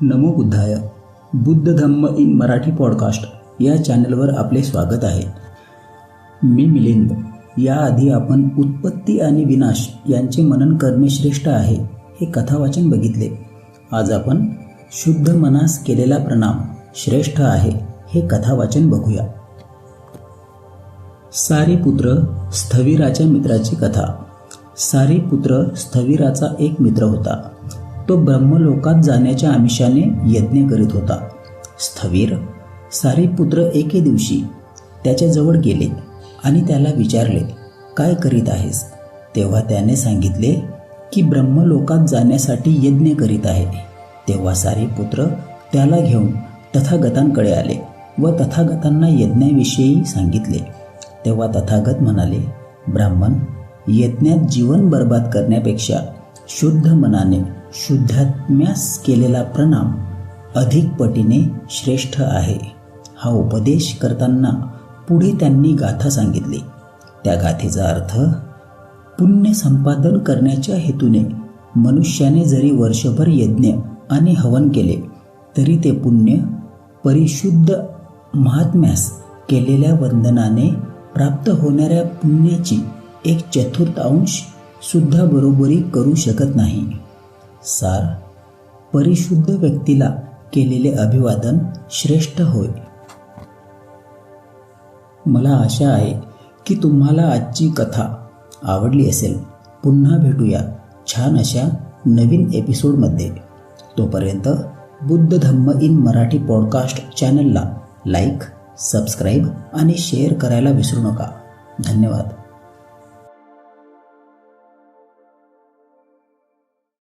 नमो बुद्धाय. Buddha Dhamma in Marathi podcast या चॅनलवर आपले स्वागत आहे. मी मिलिंद. याआधी आपण उत्पत्ती आणि विनाश यांचे मनन करणे श्रेष्ठ आहे हे कथावाचन बघितले. आज आपण शुद्ध मनास केलेला प्रणाम श्रेष्ठ आहे हे कथावाचन बघूया. सारी पुत्र स्थविराच्या मित्राची कथा. सारी पुत्र स्थविराचा एक मित्र होता. तो ब्रह्मलोकात जाण्याच्या आमिषाने यज्ञ करीत होता. स्थवीर सारे पुत्र एके दिवशी त्याच्याजवळ गेले आणि त्याला विचारले काय करीत आहेस? तेव्हा त्याने सांगितले की ब्रह्मलोकात जाण्यासाठी यज्ञ करीत आहे. तेव्हा सारे पुत्र त्याला घेऊन तथागतांकडे आले व तथागतांना यज्ञाविषयी सांगितले. तेव्हा तथागत म्हणाले ब्राह्मण यज्ञात जीवन बर्बाद करण्यापेक्षा शुद्ध मनाने शुद्धात्म्यास केलेला प्रणाम अधिक पटीने श्रेष्ठ आहे. हा उपदेश करताना पुढे त्यांनी गाथा सांगितली. त्या गाथेचा अर्थ पुण्य संपादन करण्याच्या हेतूने मनुष्याने जरी वर्षभर यज्ञ आणि हवन केले तरी ते पुण्य परिशुद्ध महात्म्यास केलेल्या वंदनाने प्राप्त होणाऱ्या पुण्याची एक चतुर्थांश सुद्धा बरोबरी करू शकत नाही. सार परिशुद्ध व्यक्तीला केलेले अभिवादन श्रेष्ठ होय. मला आशा आहे की तुम्हाला आजची कथा आवडली असेल. पुन्हा भेटूया छान अशा नवीन एपिसोडमध्ये. तोपर्यंत बुद्ध धम्म इन मराठी पॉडकास्ट चॅनलला लाईक सबस्क्राईब आणि शेअर करायला विसरू नका. धन्यवाद.